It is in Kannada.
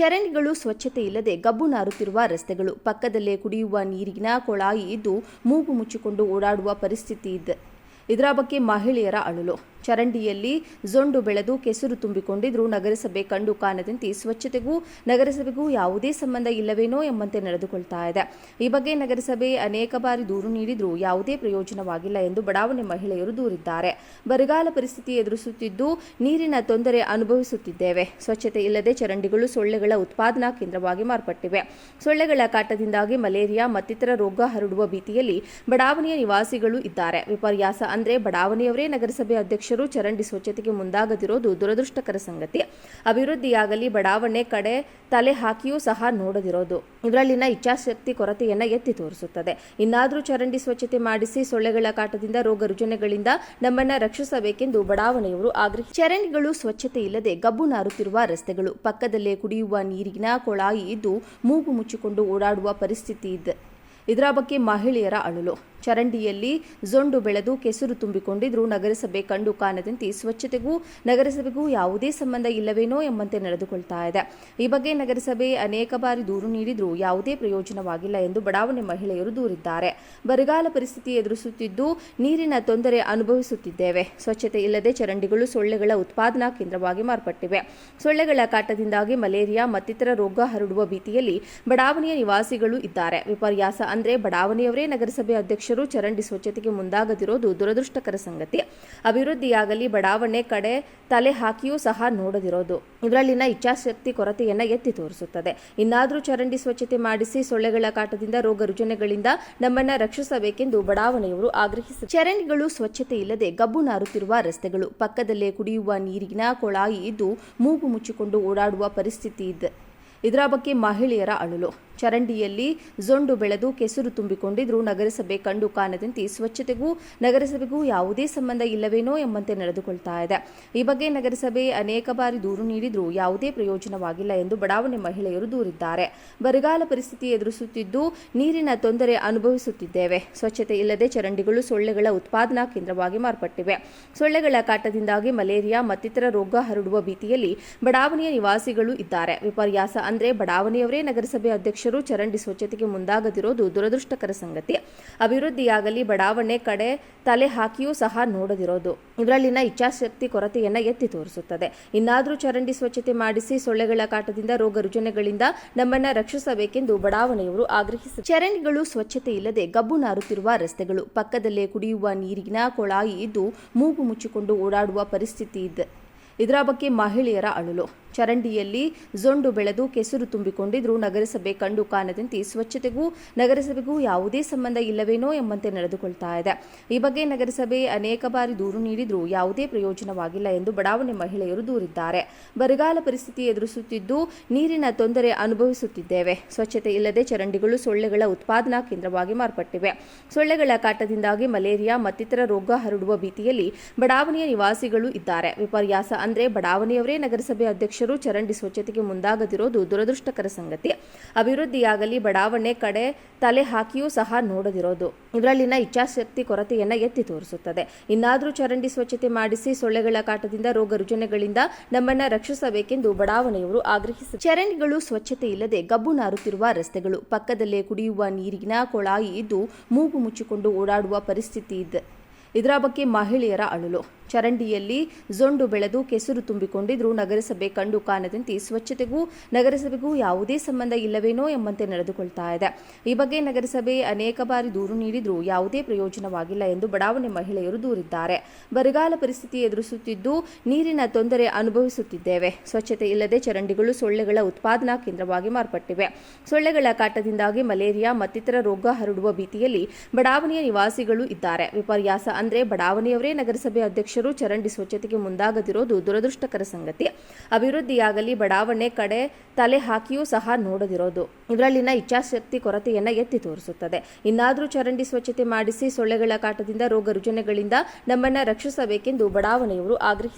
ಚರಂಡಿಗಳು ಸ್ವಚ್ಛತೆ ಇಲ್ಲದೆ ಗಬ್ಬು ನಾರುತ್ತಿರುವ ರಸ್ತೆಗಳು. ಪಕ್ಕದಲ್ಲೇ ಕುಡಿಯುವ ನೀರಿನ ಕೊಳಾಯಿ ಇದ್ದು ಮೂಗು ಮುಚ್ಚಿಕೊಂಡು ಓಡಾಡುವ ಪರಿಸ್ಥಿತಿ ಇದೆ. ಇದರ ಬಗ್ಗೆ ಮಹಿಳೆಯರ ಅಳಲು. ಚರಂಡಿಯಲ್ಲಿ ಜೊಂಡು ಬೆಳೆದು ಕೆಸರು ತುಂಬಿಕೊಂಡಿದ್ರು. ನಗರಸಭೆ ಕಂಡು ಕಾಣದಂತೆ ಸ್ವಚ್ಛತೆಗೂ, ನಗರಸಭೆಗೂ ಯಾವುದೇ ಸಂಬಂಧ ಇಲ್ಲವೇನೋ ಎಂಬಂತೆ ನಡೆದುಕೊಳ್ತಾ ಇದೆ. ಈ ಬಗ್ಗೆ ನಗರಸಭೆ ಅನೇಕ ಬಾರಿ ದೂರು ನೀಡಿದ್ರೂ ಯಾವುದೇ ಪ್ರಯೋಜನವಾಗಿಲ್ಲ ಎಂದು ಬಡಾವಣೆ ಮಹಿಳೆಯರು ದೂರಿದ್ದಾರೆ. ಬರಗಾಲ ಪರಿಸ್ಥಿತಿ ಎದುರಿಸುತ್ತಿದ್ದು ನೀರಿನ ತೊಂದರೆ ಅನುಭವಿಸುತ್ತಿದ್ದೇವೆ. ಸ್ವಚ್ಛತೆ ಇಲ್ಲದೆ ಚರಂಡಿಗಳು ಸೊಳ್ಳೆಗಳ ಉತ್ಪಾದನಾ ಕೇಂದ್ರವಾಗಿ ಮಾರ್ಪಟ್ಟಿವೆ. ಸೊಳ್ಳೆಗಳ ಕಾಟದಿಂದಾಗಿ ಮಲೇರಿಯಾ, ಮತ್ತಿತರ ರೋಗ ಹರಡುವ ಭೀತಿಯಲ್ಲಿ ಬಡಾವಣೆಯ ನಿವಾಸಿಗಳು ಇದ್ದಾರೆ. ವಿಪರ್ಯಾಸ ಅಂದ್ರೆ ಬಡಾವಣೆಯವರೇ ನಗರಸಭೆ ಅಧ್ಯಕ್ಷರು ಚರಂಡಿ ಸ್ವಚ್ಛತೆಗೆ ಮುಂದಾಗದಿರೋದು ದುರದೃಷ್ಟಕರ ಸಂಗತಿ. ಅಭಿವೃದ್ಧಿಯಾಗಲಿ, ಬಡಾವಣೆ ಕಡೆ ತಲೆ ಹಾಕಿಯೂ ಸಹ ನೋಡದಿರೋದು. ಇದರಲ್ಲಿನ ಇಚ್ಛಾಶಕ್ತಿ ಕೊರತೆಯನ್ನ ಎತ್ತಿ ತೋರಿಸುತ್ತದೆ. ಇನ್ನಾದರೂ ಚರಂಡಿ ಸ್ವಚ್ಛತೆ ಮಾಡಿಸಿ ಸೊಳ್ಳೆಗಳ ಕಾಟದಿಂದ ರೋಗ ರುಜಿನಗಳಿಂದ ನಮ್ಮನ್ನ ರಕ್ಷಿಸಬೇಕೆಂದು ಬಡಾವಣೆಯವರು ಆಗ್ರಹಿಸಿ ಚರಂಡಿಗಳು ಸ್ವಚ್ಛತೆ ಇಲ್ಲದೆ ಗಬ್ಬು ನಾರುತ್ತಿರುವ ರಸ್ತೆಗಳು, ಪಕ್ಕದಲ್ಲೇ ಕುಡಿಯುವ ನೀರಿನ ಕೊಳಾಯಿ ಇದ್ದು ಮೂಗು ಮುಚ್ಚಿಕೊಂಡು ಓಡಾಡುವ ಪರಿಸ್ಥಿತಿ ಇದೆ. ಇದರ ಬಗ್ಗೆ ಮಹಿಳೆಯರ ಅಳಲು. ಚರಂಡಿಯಲ್ಲಿ ಜೊಂಡು ಬೆಳೆದು ಕೆಸರು ತುಂಬಿಕೊಂಡಿದ್ರೂ ನಗರಸಭೆ ಕಂಡು ಕಾಣದಂತೆ ಸ್ವಚ್ಛತೆಗೂ ನಗರಸಭೆಗೂ ಯಾವುದೇ ಸಂಬಂಧ ಇಲ್ಲವೇನೋ ಎಂಬಂತೆ ನಡೆದುಕೊಳ್ತಾ ಇದೆ. ಈ ಬಗ್ಗೆ ನಗರಸಭೆ ಅನೇಕ ಬಾರಿ ದೂರು ನೀಡಿದ್ರೂ ಯಾವುದೇ ಪ್ರಯೋಜನವಾಗಿಲ್ಲ ಎಂದು ಬಡಾವಣೆ ಮಹಿಳೆಯರು ದೂರಿದ್ದಾರೆ. ಬರಗಾಲ ಪರಿಸ್ಥಿತಿ ಎದುರಿಸುತ್ತಿದ್ದು ನೀರಿನ ತೊಂದರೆ ಅನುಭವಿಸುತ್ತಿದ್ದೇವೆ. ಸ್ವಚ್ಛತೆ ಇಲ್ಲದೆ ಚರಂಡಿಗಳು ಸೊಳ್ಳೆಗಳ ಉತ್ಪಾದನಾ ಕೇಂದ್ರವಾಗಿ ಮಾರ್ಪಟ್ಟಿವೆ. ಸೊಳ್ಳೆಗಳ ಕಾಟದಿಂದಾಗಿ ಮಲೇರಿಯಾ, ಮತ್ತಿತರ ರೋಗ ಹರಡುವ ಭೀತಿಯಲ್ಲಿ ಬಡಾವಣೆಯ ನಿವಾಸಿಗಳು ಇದ್ದಾರೆ. ವಿಪರ್ಯಾಸ ಅಂದ್ರೆ ಬಡಾವಣೆಯವರೇ ನಗರಸಭೆ ಅಧ್ಯಕ್ಷರು ಚರಂಡಿ ಸ್ವಚ್ಛತೆಗೆ ಮುಂದಾಗದಿರೋದು ದುರದೃಷ್ಟಕರ ಸಂಗತಿ. ಅಭಿವೃದ್ಧಿಯಾಗಲಿ, ಬಡಾವಣೆ ಕಡೆ ತಲೆ ಹಾಕಿಯೂ ಸಹ ನೋಡದಿರೋದು. ಇದರಲ್ಲಿನ ಇಚ್ಛಾಶಕ್ತಿ ಕೊರತೆಯನ್ನು ಎತ್ತಿ ತೋರಿಸುತ್ತದೆ. ಇನ್ನಾದರೂ ಚರಂಡಿ ಸ್ವಚ್ಛತೆ ಮಾಡಿಸಿ ಸೊಳ್ಳೆಗಳ ಕಾಟದಿಂದ ರೋಗ ರುಜಿನಗಳಿಂದ ನಮ್ಮನ್ನ ರಕ್ಷಿಸಬೇಕೆಂದು ಬಡಾವಣೆಯವರು ಆಗ್ರಹಿಸಿದರು ಚರಂಡಿಗಳು ಸ್ವಚ್ಛತೆ ಇಲ್ಲದೆ ಗಬ್ಬು ನಾರುತ್ತಿರುವ ರಸ್ತೆಗಳು, ಪಕ್ಕದಲ್ಲೇ ಕುಡಿಯುವ ನೀರಿನ ಕೊಳಾಯಿ ಇದ್ದು ಮೂಗು ಮುಚ್ಚಿಕೊಂಡು ಓಡಾಡುವ ಪರಿಸ್ಥಿತಿ ಇದೆ. ಇದರ ಬಗ್ಗೆ ಮಹಿಳೆಯರ ಅಳಲು. ಚರಂಡಿಯಲ್ಲಿ ಜೊಂಡು ಬೆಳೆದು ಕೆಸರು ತುಂಬಿಕೊಂಡಿದ್ರೂ ನಗರಸಭೆ ಕಂಡು ಕಾಣದಂತೆ ಸ್ವಚ್ಛತೆಗೂ ನಗರಸಭೆಗೂ ಯಾವುದೇ ಸಂಬಂಧ ಇಲ್ಲವೇನೋ ಎಂಬಂತೆ ನಡೆದುಕೊಳ್ತಾ ಇದೆ. ಈ ಬಗ್ಗೆ ನಗರಸಭೆ ಅನೇಕ ಬಾರಿ ದೂರು ನೀಡಿದ್ರೂ ಯಾವುದೇ ಪ್ರಯೋಜನವಾಗಿಲ್ಲ ಎಂದು ಬಡಾವಣೆ ಮಹಿಳೆಯರು ದೂರಿದ್ದಾರೆ. ಬರಗಾಲ ಪರಿಸ್ಥಿತಿ ಎದುರಿಸುತ್ತಿದ್ದು ನೀರಿನ ತೊಂದರೆ ಅನುಭವಿಸುತ್ತಿದ್ದೇವೆ. ಸ್ವಚ್ಛತೆ ಇಲ್ಲದೆ ಚರಂಡಿಗಳು ಸೊಳ್ಳೆಗಳ ಉತ್ಪಾದನಾ ಕೇಂದ್ರವಾಗಿ ಮಾರ್ಪಟ್ಟಿವೆ. ಸೊಳ್ಳೆಗಳ ಕಾಟದಿಂದಾಗಿ ಮಲೇರಿಯಾ ಮತ್ತಿತರ ರೋಗ ಹರಡುವ ಭೀತಿಯಲ್ಲಿ ಬಡಾವಣೆಯ ನಿವಾಸಿಗಳು ಇದ್ದಾರೆ. ವಿಪರ್ಯಾಸ ಅಂದ್ರೆ ಬಡಾವಣೆಯವರೇ ನಗರಸಭೆ ಅಧ್ಯಕ್ಷರು ಚರಂಡಿ ಸ್ವಚ್ಛತೆಗೆ ಮುಂದಾಗದಿರೋದು ದುರದೃಷ್ಟಕರ ಸಂಗತಿ. ಅಭಿವೃದ್ಧಿಯಾಗಲಿ ಬಡಾವಣೆ ಕಡೆ ತಲೆ ಹಾಕಿಯೂ ಸಹ ನೋಡದಿರೋದು. ಇದರಲ್ಲಿನ ಇಚ್ಛಾಶಕ್ತಿ ಕೊರತೆಯನ್ನ ಎತ್ತಿ ತೋರಿಸುತ್ತದೆ. ಇನ್ನಾದರೂ ಚರಂಡಿ ಸ್ವಚ್ಛತೆ ಮಾಡಿಸಿ ಸೊಳ್ಳೆಗಳ ಕಾಟದಿಂದ ರೋಗ ರುಜಿನಗಳಿಂದ ನಮ್ಮನ್ನ ರಕ್ಷಿಸಬೇಕೆಂದು ಬಡಾವಣೆಯವರು ಆಗ್ರಹಿಸಿದರು ಚರಂಡಿಗಳು ಸ್ವಚ್ಛತೆ ಇಲ್ಲದೆ ಗಬ್ಬು ನಾರುತ್ತಿರುವ ರಸ್ತೆಗಳು. ಪಕ್ಕದಲ್ಲೇ ಕುಡಿಯುವ ನೀರಿನ ಕೊಳಾಯಿ ಇದ್ದು ಮೂಗು ಮುಚ್ಚಿಕೊಂಡು ಓಡಾಡುವ ಪರಿಸ್ಥಿತಿ ಇದೆ. ಇದರ ಬಗ್ಗೆ ಮಹಿಳೆಯರ ಅಳಲು. ಚರಂಡಿಯಲ್ಲಿ ಜೊಂಡು ಬೆಳೆದು ಕೆಸರು ತುಂಬಿಕೊಂಡಿದ್ರೂ ನಗರಸಭೆ ಕಂಡು ಕಾಣದಂತೆ ಸ್ವಚ್ಛತೆಗೂ ನಗರಸಭೆಗೂ ಯಾವುದೇ ಸಂಬಂಧ ಇಲ್ಲವೇನೋ ಎಂಬಂತೆ ನಡೆದುಕೊಳ್ತಾ ಇದೆ. ಈ ಬಗ್ಗೆ ನಗರಸಭೆ ಅನೇಕ ಬಾರಿ ದೂರು ನೀಡಿದ್ರೂ ಯಾವುದೇ ಪ್ರಯೋಜನವಾಗಿಲ್ಲ ಎಂದು ಬಡಾವಣೆ ಮಹಿಳೆಯರು ದೂರಿದ್ದಾರೆ. ಬರಗಾಲ ಪರಿಸ್ಥಿತಿ ಎದುರಿಸುತ್ತಿದ್ದು ನೀರಿನ ತೊಂದರೆ ಅನುಭವಿಸುತ್ತಿದ್ದೇವೆ. ಸ್ವಚ್ಛತೆ ಇಲ್ಲದೆ ಚರಂಡಿಗಳು ಸೊಳ್ಳೆಗಳ ಉತ್ಪಾದನಾ ಕೇಂದ್ರವಾಗಿ ಮಾರ್ಪಟ್ಟಿವೆ. ಸೊಳ್ಳೆಗಳ ಕಾಟದಿಂದಾಗಿ ಮಲೇರಿಯಾ ಮತ್ತಿತರ ರೋಗ ಹರಡುವ ಭೀತಿಯಲ್ಲಿ ಬಡಾವಣೆಯ ನಿವಾಸಿಗಳು ಇದ್ದಾರೆ. ವಿಪರ್ಯಾಸ ಅಂದ್ರೆ ಬಡಾವಣೆಯವರೇ ನಗರಸಭೆ ಅಧ್ಯಕ್ಷರು ಚರಂಡಿ ಸ್ವಚ್ಛತೆಗೆ ಮುಂದಾಗದಿರೋದು ದುರದೃಷ್ಟಕರ ಸಂಗತಿ. ಅಭಿವೃದ್ಧಿಯಾಗಲಿ ಬಡಾವಣೆ ಕಡೆ ತಲೆ ಹಾಕಿಯೂ ಸಹ ನೋಡದಿರೋದು. ಇದರಲ್ಲಿನ ಇಚ್ಛಾಶಕ್ತಿ ಕೊರತೆಯನ್ನ ಎತ್ತಿ ತೋರಿಸುತ್ತದೆ. ಇನ್ನಾದರೂ ಚರಂಡಿ ಸ್ವಚ್ಛತೆ ಮಾಡಿಸಿ ಸೊಳ್ಳೆಗಳ ಕಾಟದಿಂದ ರೋಗ ರುಜಿನಗಳಿಂದ ನಮ್ಮನ್ನ ರಕ್ಷಿಸಬೇಕೆಂದು ಬಡಾವಣೆಯವರು ಆಗ್ರಹಿಸಿದರು ಚರಂಡಿಗಳು ಸ್ವಚ್ಛತೆ ಇಲ್ಲದೆ ಗಬ್ಬು ನಾರುತ್ತಿರುವ ರಸ್ತೆಗಳು. ಪಕ್ಕದಲ್ಲೇ ಕುಡಿಯುವ ನೀರಿನ ಕೊಳಾಯಿ ಇದ್ದು ಮೂಗು ಮುಚ್ಚಿಕೊಂಡು ಓಡಾಡುವ ಪರಿಸ್ಥಿತಿ ಇದೆ. ಇದರ ಬಗ್ಗೆ ಮಹಿಳೆಯರ ಅಳಲು. ಚರಂಡಿಯಲ್ಲಿ ಜೊಂಡು ಬೆಳೆದು ಕೆಸರು ತುಂಬಿಕೊಂಡಿದ್ರೂ. ನಗರಸಭೆ ಕಂಡು ಕಾಣದಂತೆ ಸ್ವಚ್ಛತೆಗೂ ನಗರಸಭೆಗೂ ಯಾವುದೇ ಸಂಬಂಧ ಇಲ್ಲವೇನೋ ಎಂಬಂತೆ ನಡೆದುಕೊಳ್ತಾ ಇದೆ. ಈ ಬಗ್ಗೆ ನಗರಸಭೆ ಅನೇಕ ಬಾರಿ ದೂರು ನೀಡಿದ್ರೂ ಯಾವುದೇ ಪ್ರಯೋಜನವಾಗಿಲ್ಲ ಎಂದು ಬಡಾವಣೆ ಮಹಿಳೆಯರು ದೂರಿದ್ದಾರೆ. ಬರಗಾಲ ಪರಿಸ್ಥಿತಿ ಎದುರಿಸುತ್ತಿದ್ದು ನೀರಿನ ತೊಂದರೆ ಅನುಭವಿಸುತ್ತಿದ್ದೇವೆ. ಸ್ವಚ್ಛತೆ ಇಲ್ಲದೆ ಚರಂಡಿಗಳು ಸೊಳ್ಳೆಗಳ ಉತ್ಪಾದನಾ ಕೇಂದ್ರವಾಗಿ ಮಾರ್ಪಟ್ಟಿವೆ. ಸೊಳ್ಳೆಗಳ ಕಾಟದಿಂದಾಗಿ ಮಲೇರಿಯಾ, ಮತ್ತಿತರ ರೋಗ ಹರಡುವ ಭೀತಿಯಲ್ಲಿ ಬಡಾವಣೆಯ ನಿವಾಸಿಗಳು ಇದ್ದಾರೆ. ವಿಪರ್ಯಾಸ ಅಂದ್ರೆ ಬಡಾವಣೆಯವರೇ ನಗರಸಭೆ ಅಧ್ಯಕ್ಷರು ಚರಂಡಿ ಸ್ವಚ್ಛತೆಗೆ ಮುಂದಾಗದಿರೋದು ದುರದೃಷ್ಟಕರ ಸಂಗತಿ. ಅಭಿವೃದ್ಧಿಯಾಗಲಿ, ಬಡಾವಣೆ ಕಡೆ ತಲೆ ಹಾಕಿಯೂ ಸಹ ನೋಡದಿರೋದು. ಇದರಲ್ಲಿನ ಇಚ್ಛಾಶಕ್ತಿ ಕೊರತೆಯನ್ನ ಎತ್ತಿ ತೋರಿಸುತ್ತದೆ. ಇನ್ನಾದರೂ ಚರಂಡಿ ಸ್ವಚ್ಛತೆ ಮಾಡಿಸಿ ಸೊಳ್ಳೆಗಳ ಕಾಟದಿಂದ ರೋಗ ರುಜಿನಗಳಿಂದ ನಮ್ಮನ್ನ ರಕ್ಷಿಸಬೇಕೆಂದು ಬಡಾವಣೆಯವರು ಆಗ್ರಹಿಸಿದರು